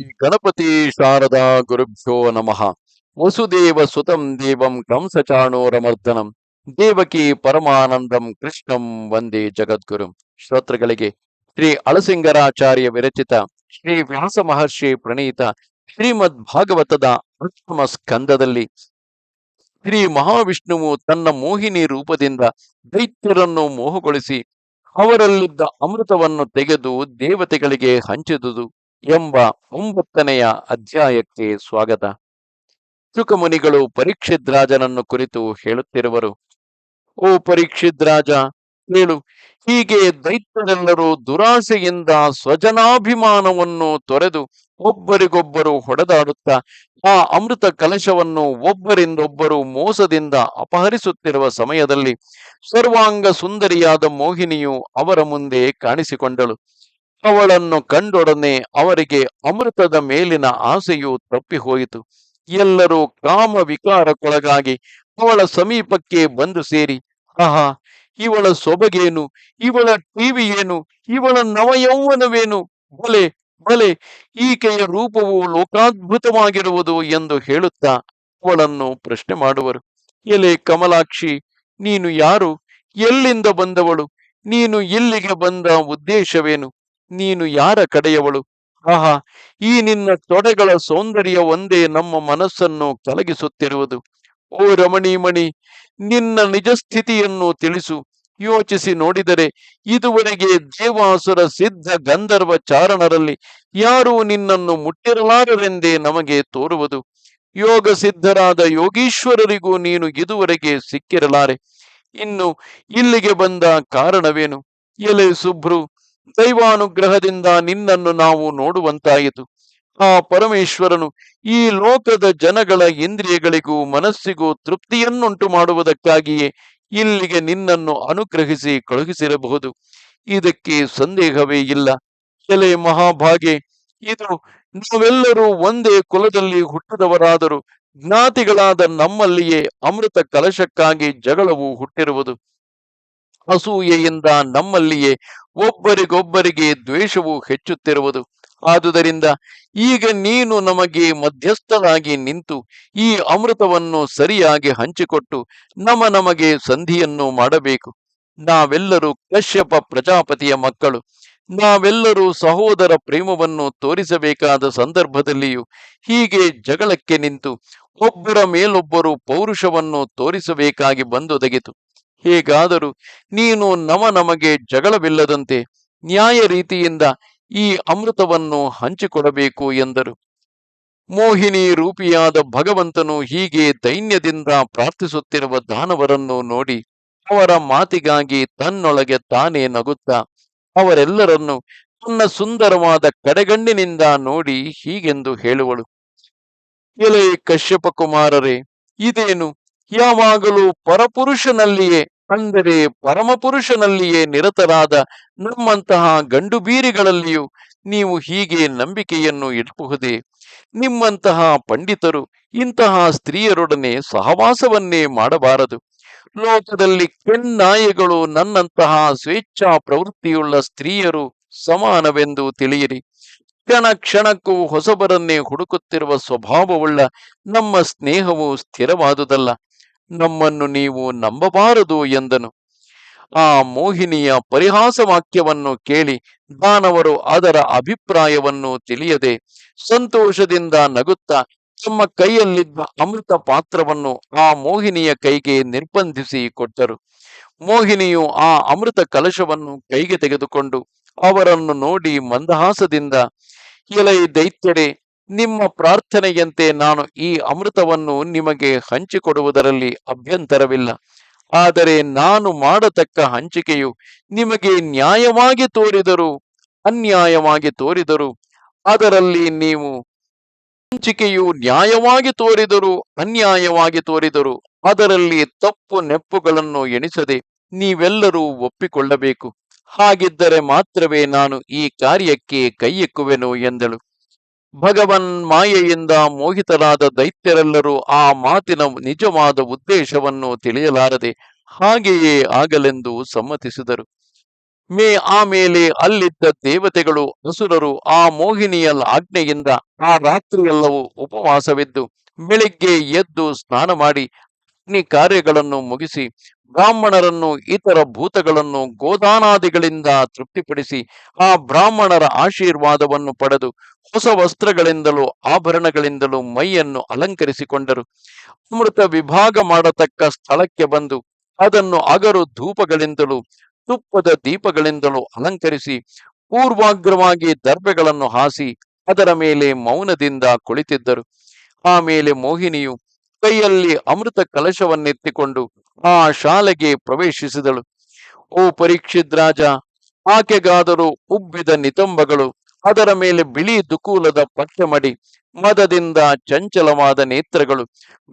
ಗಣಪತಿ ಶಾರದಾ ಗುರುಭ್ಯೋ ನಮಃ. ವಸುದೇವ ಸುತಂ ದೇವಂ ಕಂಸಚಾಣೂರಮರ್ದನಂ. ದೇವಕಿ ಪರಮಾನಂದಂ ಕೃಷ್ಣಂ ವಂದೇ ಜಗದ್ಗುರು. ಶ್ರೋತೃಗಳಿಗೆ ಶ್ರೀ ಅಳಸಿಂಗರಾಚಾರ್ಯ ವಿರಚಿತ ಶ್ರೀ ವ್ಯಾಸ ಮಹರ್ಷಿ ಪ್ರಣೀತ ಶ್ರೀಮದ್ ಭಾಗವತದ ಅಷ್ಟಮ ಸ್ಕಂದದಲ್ಲಿ ಶ್ರೀ ಮಹಾವಿಷ್ಣುವು ತನ್ನ ಮೋಹಿನಿ ರೂಪದಿಂದ ದೈತ್ಯರನ್ನು ಮೋಹಗೊಳಿಸಿ ಅವರಲ್ಲಿದ್ದ ಅಮೃತವನ್ನು ತೆಗೆದು ದೇವತೆಗಳಿಗೆ ಹಂಚಿದುದು. ಎಂಬ ಒಂಬತ್ತನೆಯ ಅಧ್ಯಾಯಕ್ಕೆ ಸ್ವಾಗತ. ಶುಕಮುನಿಗಳು ಪರೀಕ್ಷಿದ್ರಾಜನನ್ನು ಕುರಿತು ಹೇಳುತ್ತಿರುವರು, ಓ ಪರೀಕ್ಷಿದ್ರಾಜ, ಹೇಳು, ಹೀಗೆ ದೈತ್ಯರೆಲ್ಲರೂ ದುರಾಸೆಯಿಂದ ಸ್ವಜನಾಭಿಮಾನವನ್ನು ತೊರೆದು ಒಬ್ಬರಿಗೊಬ್ಬರು ಹೊಡೆದಾಡುತ್ತಾ, ಆ ಅಮೃತ ಕಲಶವನ್ನು ಒಬ್ಬರಿಂದೊಬ್ಬರು ಮೋಸದಿಂದ ಅಪಹರಿಸುತ್ತಿರುವ ಸಮಯದಲ್ಲಿ ಸರ್ವಾಂಗ ಸುಂದರಿಯಾದ ಮೋಹಿನಿಯು ಅವರ ಮುಂದೆ ಕಾಣಿಸಿಕೊಂಡಳು. ಅವಳನ್ನು ಕಂಡೊಡನೆ ಅವರಿಗೆ ಅಮೃತದ ಮೇಲಿನ ಆಸೆಯು ತಪ್ಪಿಹೋಯಿತು. ಎಲ್ಲರೂ ಕಾಮ ವಿಕಾರಕ್ಕೊಳಗಾಗಿ ಅವಳ ಸಮೀಪಕ್ಕೆ ಬಂದು ಸೇರಿ, ಆಹಾ, ಇವಳ ಸೊಬಗೇನು? ಇವಳ ಟಿವಿ ಏನು ಇವಳ ನವಯೌವನವೇನು? ಬಲೆ ಬಲೆ, ಈಕೆಯ ರೂಪವು ಲೋಕಾದ್ಭುತವಾಗಿರುವುದು ಎಂದು ಹೇಳುತ್ತಾ ಅವಳನ್ನು ಪ್ರಶ್ನೆ ಮಾಡುವರು. ಎಲೆ ಕಮಲಾಕ್ಷಿ, ನೀನು ಯಾರು? ಎಲ್ಲಿಂದ ಬಂದವಳು? ನೀನು ಇಲ್ಲಿಗೆ ಬಂದ ಉದ್ದೇಶವೇನು? ನೀನು ಯಾರ ಕಡೆಯವಳು? ಆಹಾ, ಈ ನಿನ್ನ ತೊಡೆಗಳ ಸೌಂದರ್ಯ ಒಂದೇ ನಮ್ಮ ಮನಸ್ಸನ್ನು ಕಲಗಿಸುತ್ತಿರುವುದು ಓ ರಮಣೀಮಣಿ ನಿನ್ನ ನಿಜ ಸ್ಥಿತಿಯನ್ನು ತಿಳಿಸು. ಯೋಚಿಸಿ ನೋಡಿದರೆ, ಇದುವರೆಗೆ ದೇವಾಸುರ ಸಿದ್ಧ ಗಂಧರ್ವ ಚಾರಣರಲ್ಲಿ ಯಾರೂ ನಿನ್ನನ್ನು ಮುಟ್ಟಿರಲಾರರೆಂದೇ ನಮಗೆ ತೋರುವುದು. ಯೋಗ ಸಿದ್ಧರಾದ ಯೋಗೀಶ್ವರರಿಗೂ ನೀನು ಇದುವರೆಗೆ ಸಿಕ್ಕಿರಲಾರೆ. ಇನ್ನು ಇಲ್ಲಿಗೆ ಬಂದ ಕಾರಣವೇನು? ಎಲೆ ಸುಭ್ರು ದೈವಾನುಗ್ರಹದಿಂದ ನಿನ್ನನ್ನು ನಾವು ನೋಡುವಂತಾಯಿತು. ಆ ಪರಮೇಶ್ವರನು ಈ ಲೋಕದ ಜನಗಳ ಇಂದ್ರಿಯಗಳಿಗೂ ಮನಸ್ಸಿಗೂ ತೃಪ್ತಿಯನ್ನುಂಟು ಮಾಡುವುದಕ್ಕಾಗಿಯೇ ಇಲ್ಲಿಗೆ ನಿನ್ನನ್ನು ಅನುಗ್ರಹಿಸಿ ಕಳುಹಿಸಿರಬಹುದು. ಇದಕ್ಕೆ ಸಂದೇಹವೇ ಇಲ್ಲ. ಎಲೆ ಮಹಾಭಾಗೆ, ಇದು ನಾವೆಲ್ಲರೂ ಒಂದೇ ಕುಲದಲ್ಲಿ ಹುಟ್ಟಿದವರಾದರೂ ಜ್ಞಾತಿಗಳಾದ ನಮ್ಮಲ್ಲಿಯೇ ಅಮೃತ ಕಲಶಕ್ಕಾಗಿ ಜಗಳವು ಹುಟ್ಟಿರುವುದು. ಅಸೂಯೆಯಿಂದ ನಮ್ಮಲ್ಲಿಯೇ ಒಬ್ಬರಿಗೊಬ್ಬರಿಗೆ ದ್ವೇಷವು ಹೆಚ್ಚುತ್ತಿರುವುದು. ಆದುದರಿಂದ ಈಗ ನೀನು ನಮಗೆ ಮಧ್ಯಸ್ಥರಾಗಿ ನಿಂತು ಈ ಅಮೃತವನ್ನು ಸರಿಯಾಗಿ ಹಂಚಿಕೊಟ್ಟು ನಮ ನಮಗೆ ಸಂಧಿಯನ್ನು ಮಾಡಬೇಕು. ನಾವೆಲ್ಲರೂ ಕಶ್ಯಪ ಪ್ರಜಾಪತಿಯ ಮಕ್ಕಳು. ನಾವೆಲ್ಲರೂ ಸಹೋದರ ಪ್ರೇಮವನ್ನು ತೋರಿಸಬೇಕಾದ ಸಂದರ್ಭದಲ್ಲಿಯೂ ಹೀಗೆ ಜಗಳಕ್ಕೆ ನಿಂತು ಒಬ್ಬರ ಮೇಲೊಬ್ಬರು ಪೌರುಷವನ್ನು ತೋರಿಸಬೇಕಾಗಿ ಬಂದೊದಗಿತು. ಹೇಗಾದರೂ ನೀನು ನಮ ನಮಗೆ ಜಗಳವಿಲ್ಲದಂತೆ ನ್ಯಾಯ ರೀತಿಯಿಂದ ಈ ಅಮೃತವನ್ನು ಹಂಚಿಕೊಡಬೇಕು ಎಂದರು. ಮೋಹಿನಿ ರೂಪಿಯಾದ ಭಗವಂತನು ಹೀಗೆ ದೈನ್ಯದಿಂದ ಪ್ರಾರ್ಥಿಸುತ್ತಿರುವ ದಾನವರನ್ನು ನೋಡಿ ಅವರ ಮಾತಿಗಾಗಿ ತನ್ನೊಳಗೆ ತಾನೇ ನಗುತ್ತಾ ಅವರೆಲ್ಲರನ್ನು ತನ್ನ ಸುಂದರವಾದ ಕಡೆಗಣ್ಣಿನಿಂದ ನೋಡಿ ಹೀಗೆಂದು ಹೇಳುವಳು. ಎಲೆ ಕಶ್ಯಪ ಕುಮಾರರೇ, ಇದೇನು ಯಾವಾಗಲೂ ಪರಪುರುಷನಲ್ಲಿಯೇ, ಅಂದರೆ ಪರಮಪುರುಷನಲ್ಲಿಯೇ ನಿರತರಾದ ನಮ್ಮಂತಹ ಗಂಡು ಬೀರಿಗಳಲ್ಲಿಯೂ ನೀವು ಹೀಗೆ ನಂಬಿಕೆಯನ್ನು ಇಡಬಹುದೇ? ನಿಮ್ಮಂತಹ ಪಂಡಿತರು ಇಂತಹ ಸ್ತ್ರೀಯರೊಡನೆ ಸಹವಾಸವನ್ನೇ ಮಾಡಬಾರದು. ಲೋಕದಲ್ಲಿ ಕೆನ್ನಾಯಿಗಳು ನನ್ನಂತಹ ಸ್ವೇಚ್ಛಾ ಪ್ರವೃತ್ತಿಯುಳ್ಳ ಸ್ತ್ರೀಯರು ಸಮಾನವೆಂದು ತಿಳಿಯಿರಿ. ಕ್ಷಣ ಕ್ಷಣಕ್ಕೂ ಹೊಸಬರನ್ನೇ ಹುಡುಕುತ್ತಿರುವ ಸ್ವಭಾವವುಳ್ಳ ನಮ್ಮ ಸ್ನೇಹವು ಸ್ಥಿರವಾದುದಲ್ಲ. ನಮ್ಮನ್ನು ನೀವು ನಂಬಬಾರದು ಎಂದನು. ಆ ಮೋಹಿನಿಯ ಪರಿಹಾಸ ವಾಕ್ಯವನ್ನು ಕೇಳಿ ದಾನವರು ಅದರ ಅಭಿಪ್ರಾಯವನ್ನು ತಿಳಿಯದೆ ಸಂತೋಷದಿಂದ ನಗುತ್ತಾ ತಮ್ಮ ಕೈಯಲ್ಲಿದ್ದ ಅಮೃತ ಪಾತ್ರವನ್ನು ಆ ಮೋಹಿನಿಯ ಕೈಗೆ ನಿರ್ಬಂಧಿಸಿ ಕೊಟ್ಟರು. ಮೋಹಿನಿಯು ಆ ಅಮೃತ ಕಲಶವನ್ನು ಕೈಗೆ ತೆಗೆದುಕೊಂಡು ಅವರನ್ನು ನೋಡಿ ಮಂದಹಾಸದಿಂದ ಎಲೈ ದೈತ್ಯರೇ ನಿಮ್ಮ ಪ್ರಾರ್ಥನೆಯಂತೆ ನಾನು ಈ ಅಮೃತವನ್ನು ನಿಮಗೆ ಹಂಚಿಕೊಡುವುದರಲ್ಲಿ ಅಭ್ಯಂತರವಿಲ್ಲ. ಆದರೆ ನಾನು ಮಾಡತಕ್ಕ ಹಂಚಿಕೆಯು ನಿಮಗೆ ನ್ಯಾಯವಾಗಿ ತೋರಿದರು, ಅನ್ಯಾಯವಾಗಿ ತೋರಿದರು, ಅದರಲ್ಲಿ ನೀವು ಹಂಚಿಕೆಯು ನ್ಯಾಯವಾಗಿ ತೋರಿದರು, ಅನ್ಯಾಯವಾಗಿ ತೋರಿದರು, ಅದರಲ್ಲಿ ತಪ್ಪು ನೆಪ್ಪುಗಳನ್ನು ಎಣಿಸದೆ ನೀವೆಲ್ಲರೂ ಒಪ್ಪಿಕೊಳ್ಳಬೇಕು. ಹಾಗಿದ್ದರೆ ಮಾತ್ರವೇ ನಾನು ಈ ಕಾರ್ಯಕ್ಕೆ ಕೈಯೆಕ್ಕುವೆನು ಎಂದಳು. ಭಗವನ್ ಮಾಯೆಯಿಂದ ಮೋಹಿತರಾದ ದೈತ್ಯರೆಲ್ಲರೂ ಆ ಮಾತಿನ ನಿಜವಾದ ಉದ್ದೇಶವನ್ನು ತಿಳಿಯಲಾರದೆ ಹಾಗೆಯೇ ಆಗಲೆಂದು ಸಮ್ಮತಿಸಿದರು. ಮೇ ಆಮೇಲೆ ಅಲ್ಲಿದ್ದ ದೇವತೆಗಳು ಅಸುರರು ಆ ಮೋಹಿನಿಯ ಆಜ್ಞೆಯಿಂದ ಆ ರಾತ್ರಿಯೆಲ್ಲವೂ ಉಪವಾಸವಿದ್ದು, ಬೆಳಿಗ್ಗೆ ಎದ್ದು ಸ್ನಾನ ಮಾಡಿ ಅಗ್ನಿ ಕಾರ್ಯಗಳನ್ನು ಮುಗಿಸಿ ಬ್ರಾಹ್ಮಣರನ್ನು, ಇತರ ಭೂತಗಳನ್ನು ಗೋದಾನಾದಿಗಳಿಂದ ತೃಪ್ತಿಪಡಿಸಿ ಆ ಬ್ರಾಹ್ಮಣರ ಆಶೀರ್ವಾದವನ್ನು ಪಡೆದು ಹೊಸ ವಸ್ತ್ರಗಳಿಂದಲೂ ಆಭರಣಗಳಿಂದಲೂ ಮೈಯನ್ನು ಅಲಂಕರಿಸಿಕೊಂಡರು. ಅಮೃತ ವಿಭಾಗ ಮಾಡತಕ್ಕ ಸ್ಥಳಕ್ಕೆ ಬಂದು ಅದನ್ನು ಅಗರು ಧೂಪಗಳಿಂದಲೂ, ತುಪ್ಪದ ದೀಪಗಳಿಂದಲೂ ಅಲಂಕರಿಸಿ, ಪೂರ್ವಾಗ್ರವಾಗಿ ದರ್ಬೆಗಳನ್ನು ಹಾಸಿ ಅದರ ಮೇಲೆ ಮೌನದಿಂದ ಕುಳಿತಿದ್ದರು. ಆಮೇಲೆ ಮೋಹಿನಿಯು ಕೈಯಲ್ಲಿ ಅಮೃತ ಕಲಶವನ್ನೆತ್ತಿಕೊಂಡು ಆ ಶಾಲೆಗೆ ಪ್ರವೇಶಿಸಿದಳು. ಓ ಪರೀಕ್ಷಿತ್ ರಾಜ, ಆಕೆಗಾದರೂ ಉಬ್ಬಿದ ನಿತಂಬಗಳು, ಅದರ ಮೇಲೆ ಬಿಳಿ ದುಕೂಲದ ಪಕ್ಷಮಡಿ, ಮದದಿಂದ ಚಂಚಲವಾದ ನೇತ್ರಗಳು,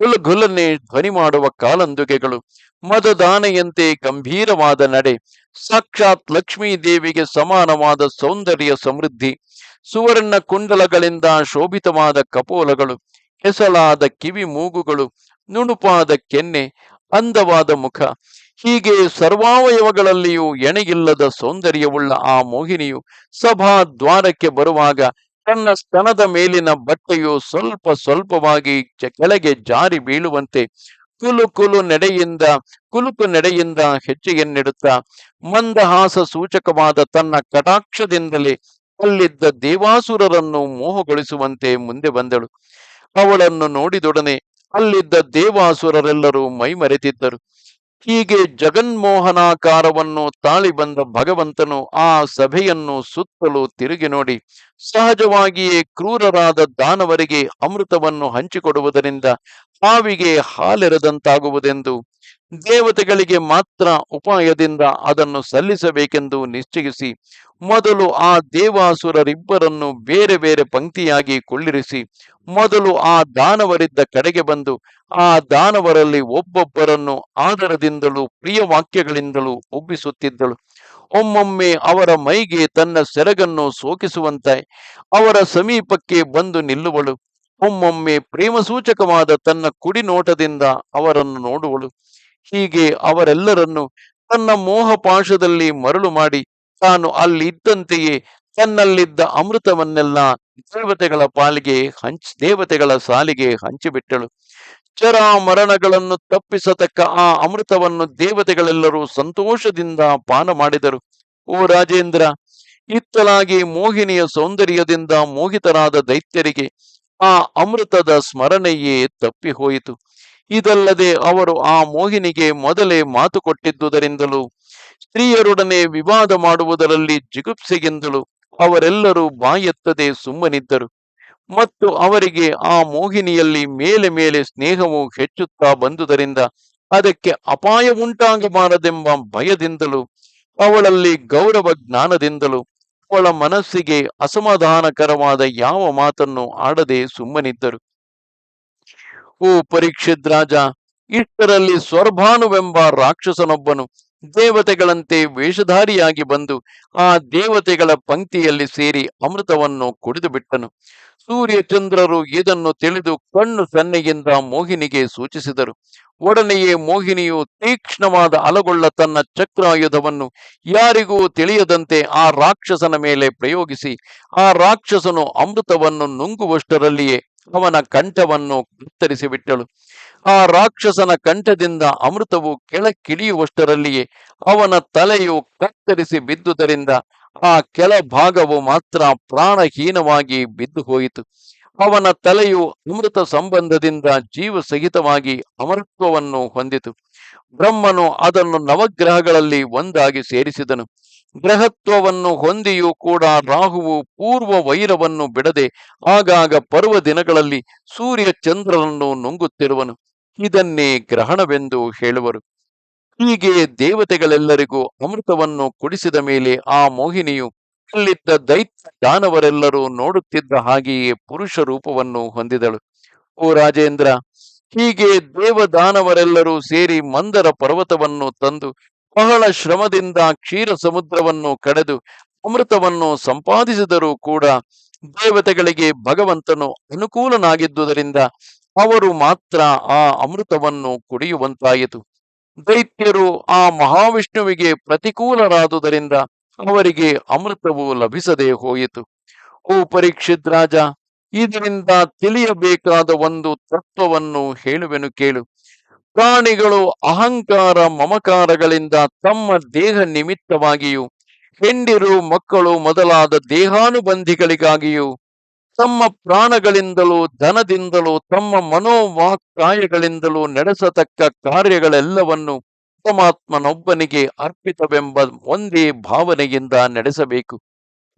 ಗುಲ್ ಗುಲನೆ ಧ್ವನಿ ಮಾಡುವ ಕಾಲಂದುಗೆಗಳು, ಮದದಾನೆಯಂತೆ ಗಂಭೀರವಾದ ನಡೆ, ಸಾಕ್ಷಾತ್ ಲಕ್ಷ್ಮೀ ದೇವಿಗೆ ಸಮಾನವಾದ ಸೌಂದರ್ಯ ಸಮೃದ್ಧಿ, ಸುವರ್ಣ ಕುಂಡಲಗಳಿಂದ ಶೋಭಿತವಾದ ಕಪೋಲಗಳು ಹೆಸಳಾದ ಕಿವಿ ಮೂಗುಗಳು ನುಣುಪಾದ ಕೆನ್ನೆ, ಅಂದವಾದ ಮುಖ. ಹೀಗೆ ಸರ್ವಾವಯವಗಳಲ್ಲಿಯೂ ಎಣೆಗಿಲ್ಲದ ಸೌಂದರ್ಯವುಳ್ಳ ಆ ಮೋಹಿನಿಯು ಸಭಾ ದ್ವಾರಕ್ಕೆ ಬರುವಾಗ ತನ್ನ ಸ್ತನದ ಮೇಲಿನ ಬಟ್ಟೆಯು ಸ್ವಲ್ಪ ಸ್ವಲ್ಪವಾಗಿ ಕೆಳಗೆ ಜಾರಿ ಬೀಳುವಂತೆ ಕುಲು ಕುಲು ನಡೆಯಿಂದ, ಕುಲುಕು ನಡೆಯಿಂದ ಹೆಚ್ಚಿಗೆನ್ನಿಡುತ್ತಾ ಮಂದಹಾಸ ಸೂಚಕವಾದ ತನ್ನ ಕಟಾಕ್ಷದಿಂದಲೇ ಅಲ್ಲಿದ್ದ ದೇವಾಸುರರನ್ನು ಮೋಹಗೊಳಿಸುವಂತೆ ಮುಂದೆ ಬಂದಳು. ಅವಳನ್ನು ನೋಡಿದೊಡನೆ ಅಲ್ಲಿದ್ದ ದೇವಾಸುರರೆಲ್ಲರೂ ಮೈಮರೆತಿದ್ದರು. ಹೀಗೆ ಜಗನ್ಮೋಹನಾಕಾರವನ್ನು ತಾಳಿ ಬಂದ ಭಗವಂತನು ಆ ಸಭೆಯನ್ನು ಸುತ್ತಲೂ ತಿರುಗಿ ನೋಡಿ, ಸಹಜವಾಗಿಯೇ ಕ್ರೂರರಾದ ದಾನವರಿಗೆ ಅಮೃತವನ್ನು ಹಂಚಿಕೊಡುವುದರಿಂದ ಹಾವಿಗೆ ಹಾಲೆರೆದಂತಾಗುವುದೆಂದು ದೇವತೆಗಳಿಗೆ ಮಾತ್ರ ಉಪಾಯದಿಂದ ಅದನ್ನು ಸಲ್ಲಿಸಬೇಕೆಂದು ನಿಶ್ಚಯಿಸಿ ಮೊದಲು ಆ ದೇವಾಸುರರಿಬ್ಬರನ್ನು ಬೇರೆ ಬೇರೆ ಪಂಕ್ತಿಯಾಗಿ ಕುಳ್ಳಿರಿಸಿ ಮೊದಲು ಆ ದಾನವರಿದ್ದ ಕಡೆಗೆ ಬಂದು ಆ ದಾನವರಲ್ಲಿ ಒಬ್ಬೊಬ್ಬರನ್ನು ಆದರದಿಂದಲೂ ಪ್ರಿಯ ವಾಕ್ಯಗಳಿಂದಲೂ ಒಬ್ಬಿಸುತ್ತಿದ್ದಳು ಒಮ್ಮೊಮ್ಮೆ ಅವರ ಮೈಗೆ ತನ್ನ ಸೆರಗನ್ನು ಸೋಕಿಸುವಂತೆ ಅವರ ಸಮೀಪಕ್ಕೆ ಬಂದು ನಿಲ್ಲುವಳು. ಒಮ್ಮೊಮ್ಮೆ ಪ್ರೇಮ ಸೂಚಕವಾದ ತನ್ನ ಕುಡಿನೋಟದಿಂದ ಅವರನ್ನು ನೋಡುವಳು. ಹೀಗೆ ಅವರೆಲ್ಲರನ್ನು ತನ್ನ ಮೋಹಪಾಶದಲ್ಲಿ ಮರಳು ಮಾಡಿ, ತಾನು ಅಲ್ಲಿ ಇದ್ದಂತೆಯೇ ತನ್ನಲ್ಲಿದ್ದ ಅಮೃತವನ್ನೆಲ್ಲ ದೇವತೆಗಳ ಪಾಲಿಗೆ ಹಂಚ್, ದೇವತೆಗಳ ಸಾಲಿಗೆ ಹಂಚಿಬಿಟ್ಟಳು. ಚರ ಮರಣಗಳನ್ನು ತಪ್ಪಿಸತಕ್ಕ ಆ ಅಮೃತವನ್ನು ದೇವತೆಗಳೆಲ್ಲರೂ ಸಂತೋಷದಿಂದ ಪಾನ ಮಾಡಿದರು. ಓ ರಾಜೇಂದ್ರ ಇತ್ತಲಾಗಿ ಮೋಹಿನಿಯ ಸೌಂದರ್ಯದಿಂದ ಮೋಹಿತರಾದ ದೈತ್ಯರಿಗೆ ಆ ಅಮೃತದ ಸ್ಮರಣೆಯೇ ತಪ್ಪಿ ಹೋಯಿತು ಇದಲ್ಲದೆ ಅವರು ಆ ಮೋಹಿನಿಗೆ ಮೊದಲೇ ಮಾತು ಕೊಟ್ಟಿದ್ದುದರಿಂದಲೂ, ಸ್ತ್ರೀಯರೊಡನೆ ವಿವಾದ ಮಾಡುವುದರಲ್ಲಿ ಜಿಗುಪ್ಸೆಗೆಂದಲೂ ಅವರೆಲ್ಲರೂ ಬಾಯೆತ್ತದೆ ಸುಮ್ಮನಿದ್ದರು. ಮತ್ತು ಅವರಿಗೆ ಆ ಮೋಹಿನಿಯಲ್ಲಿ ಮೇಲೆ ಮೇಲೆ ಸ್ನೇಹವು ಹೆಚ್ಚುತ್ತಾ ಬಂದುದರಿಂದ ಅದಕ್ಕೆ ಅಪಾಯ ಉಂಟಾಗಬಾರದೆಂಬ ಭಯದಿಂದಲೂ, ಅವಳಲ್ಲಿ ಗೌರವ ಜ್ಞಾನದಿಂದಲೂ ಅವಳ ಮನಸ್ಸಿಗೆ ಅಸಮಾಧಾನಕರವಾದ ಯಾವ ಮಾತನ್ನು ಆಡದೆ ಸುಮ್ಮನಿದ್ದರು. ಓ ಪರೀಕ್ಷಿತ್ ರಾಜ, ಇಷ್ಟರಲ್ಲಿ ಸ್ವರ್ಭಾನುವೆಂಬ ರಾಕ್ಷಸನೊಬ್ಬನು ದೇವತೆಗಳಂತೆ ವೇಷಧಾರಿಯಾಗಿ ಬಂದು ಆ ದೇವತೆಗಳ ಪಂಕ್ತಿಯಲ್ಲಿ ಸೇರಿ ಅಮೃತವನ್ನು ಕುಡಿದು ಬಿಟ್ಟನು ಸೂರ್ಯಚಂದ್ರರು ಇದನ್ನು ತಿಳಿದು ಕಣ್ಣು ಸನ್ನೆಯಿಂದ ಮೋಹಿನಿಗೆ ಸೂಚಿಸಿದರು. ಒಡನೆಯೇ ಮೋಹಿನಿಯು ತೀಕ್ಷ್ಣವಾದ ಅಲಗೊಳ್ಳ ತನ್ನ ಚಕ್ರಾಯುಧವನ್ನು ಯಾರಿಗೂ ತಿಳಿಯದಂತೆ ಆ ರಾಕ್ಷಸನ ಮೇಲೆ ಪ್ರಯೋಗಿಸಿ, ಆ ರಾಕ್ಷಸನು ಅಮೃತವನ್ನು ನುಂಗುವಷ್ಟರಲ್ಲಿಯೇ ಅವನ ಕಂಠವನ್ನು ಕತ್ತರಿಸಿ ಬಿಟ್ಟಳು ಆ ರಾಕ್ಷಸನ ಕಂಠದಿಂದ ಅಮೃತವು ಕೆಳಕ್ಕಿಳಿಯುವಷ್ಟರಲ್ಲಿಯೇ ಅವನ ತಲೆಯು ಕತ್ತರಿಸಿ ಬಿದ್ದುದರಿಂದ ಆ ಕೆಳ ಭಾಗವು ಮಾತ್ರ ಪ್ರಾಣಹೀನವಾಗಿ ಬಿದ್ದು ಹೋಯಿತು ಅವನ ತಲೆಯು ಅಮೃತ ಸಂಬಂಧದಿಂದ ಜೀವ ಸಹಿತವಾಗಿ ಅಮರತ್ವವನ್ನು ಹೊಂದಿತು. ಬ್ರಹ್ಮನು ಅದನ್ನು ನವಗ್ರಹಗಳಲ್ಲಿ ಒಂದಾಗಿ ಸೇರಿಸಿದನು. ಗ್ರಹತ್ವವನ್ನು ಹೊಂದಿಯೂ ಕೂಡ ರಾಹುವು ಪೂರ್ವ ವೈರವನ್ನು ಬಿಡದೆ ಆಗಾಗ ಪರ್ವ ದಿನಗಳಲ್ಲಿ ಸೂರ್ಯ ಚಂದ್ರನನ್ನು ನುಂಗುತ್ತಿರುವನು. ಇದನ್ನೇ ಗ್ರಹಣವೆಂದು ಹೇಳುವರು. ಹೀಗೆ ದೇವತೆಗಳೆಲ್ಲರಿಗೂ ಅಮೃತವನ್ನು ಕುಡಿಸಿದ ಮೇಲೆ ಆ ಮೋಹಿನಿಯು ಅಲ್ಲಿದ್ದ ದೈತ್ಯ ದಾನವರೆಲ್ಲರೂ ನೋಡುತ್ತಿದ್ದ ಹಾಗೆಯೇ ಪುರುಷ ರೂಪವನ್ನು ಹೊಂದಿದಳು. ಓ ರಾಜೇಂದ್ರ, ಹೀಗೆ ದೇವದಾನವರೆಲ್ಲರೂ ಸೇರಿ ಮಂದರ ಪರ್ವತವನ್ನು ತಂದು ಬಹಳ ಶ್ರಮದಿಂದ ಕ್ಷೀರ ಸಮುದ್ರವನ್ನು ಕಡೆದು ಅಮೃತವನ್ನು ಸಂಪಾದಿಸಿದರೂ ಕೂಡ ದೇವತೆಗಳಿಗೆ ಭಗವಂತನು ಅನುಕೂಲನಾಗಿದ್ದುದರಿಂದ ಅವರು ಮಾತ್ರ ಆ ಅಮೃತವನ್ನು ಕುಡಿಯುವಂತಾಯಿತು. ದೈತ್ಯರು ಆ ಮಹಾವಿಷ್ಣುವಿಗೆ ಪ್ರತಿಕೂಲರಾದುದರಿಂದ ಅವರಿಗೆ ಅಮೃತವು ಲಭಿಸದೆ ಹೋಯಿತು. ಓ ಪರೀಕ್ಷಿತ್ ರಾಜ, ಇದರಿಂದ ತಿಳಿಯಬೇಕಾದ ಒಂದು ತತ್ವವನ್ನು ಹೇಳುವೆನು ಕೇಳು. ಪ್ರಾಣಿಗಳು ಅಹಂಕಾರ ಮಮಕಾರಗಳಿಂದ ತಮ್ಮ ದೇಹ ನಿಮಿತ್ತವಾಗಿಯೂ, ಹೆಂಡಿರು ಮಕ್ಕಳು ಮೊದಲಾದ ದೇಹಾನುಬಂಧಿಗಳಿಗಾಗಿಯೂ, ತಮ್ಮ ಪ್ರಾಣಗಳಿಂದಲೂ ಧನದಿಂದಲೂ, ತಮ್ಮ ಮನೋವಾಕ್ಕಾಯಗಳಿಂದಲೂ ನಡೆಸತಕ್ಕ ಕಾರ್ಯಗಳೆಲ್ಲವನ್ನು ಪರಮಾತ್ಮನೊಬ್ಬನಿಗೆ ಅರ್ಪಿತವೆಂಬ ಒಂದೇ ಭಾವನೆಯಿಂದ ನಡೆಸಬೇಕು.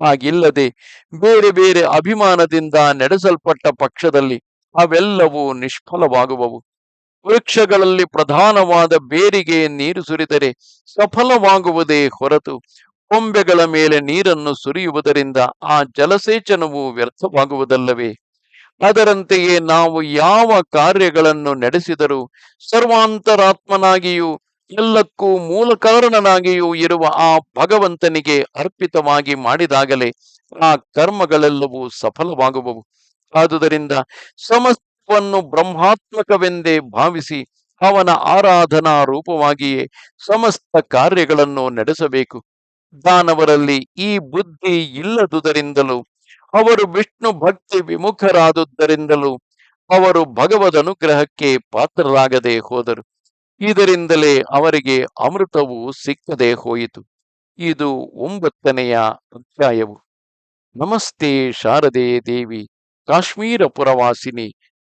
ಹಾಗಿಲ್ಲದೆ ಬೇರೆ ಬೇರೆ ಅಭಿಮಾನದಿಂದ ನಡೆಸಲ್ಪಟ್ಟ ಪಕ್ಷದಲ್ಲಿ ಅವೆಲ್ಲವೂ ನಿಷ್ಫಲವಾಗುವವು. ವೃಕ್ಷಗಳಲ್ಲಿ ಪ್ರಧಾನವಾದ ಬೇರಿಗೆ ನೀರು ಸುರಿದರೆ ಸಫಲವಾಗುವುದೇ ಹೊರತು ಕೊಂಬೆಗಳ ಮೇಲೆ ನೀರನ್ನು ಸುರಿಯುವುದರಿಂದ ಆ ಜಲಸೇಚನವು ವ್ಯರ್ಥವಾಗುವುದಲ್ಲವೇ? ಅದರಂತೆಯೇ ನಾವು ಯಾವ ಕಾರ್ಯಗಳನ್ನು ನಡೆಸಿದರೂ ಸರ್ವಾಂತರಾತ್ಮನಾಗಿಯೂ ಎಲ್ಲಕ್ಕೂ ಮೂಲ ಕಾರಣನಾಗಿಯೂ ಇರುವ ಆ ಭಗವಂತನಿಗೆ ಅರ್ಪಿತವಾಗಿ ಮಾಡಿದಾಗಲೇ ಆ ಕರ್ಮಗಳೆಲ್ಲವೂ ಸಫಲವಾಗುವವು. ಆದುದರಿಂದ ಸಮಸ್ತವನ್ನು ಬ್ರಹ್ಮಾತ್ಮಕವೆಂದೇ ಭಾವಿಸಿ ಅವನ ಆರಾಧನಾ ರೂಪವಾಗಿಯೇ ಸಮಸ್ತ ಕಾರ್ಯಗಳನ್ನು ನಡೆಸಬೇಕು. ದಾನವರಲ್ಲಿ ಈ ಬುದ್ಧಿ ಇಲ್ಲದುದರಿಂದಲೂ, ಅವರು ವಿಷ್ಣು ಭಕ್ತಿ ವಿಮುಖರಾದುದರಿಂದಲೂ ಅವರು ಭಗವದ್ ಅನುಗ್ರಹಕ್ಕೆ ಪಾತ್ರರಾಗದೆ ಹೋದರು. ಇದರಿಂದಲೇ ಅವರಿಗೆ ಅಮೃತವು ಸಿಕ್ಕದೆ ಹೋಯಿತು. ಇದು ಒಂಬತ್ತನೆಯ ಅಧ್ಯಾಯವು. ನಮಸ್ತೆ ಶಾರದೆ ದೇವಿ, ಕಾಶ್ಮೀರ ಪುರವಾಸಿನಿ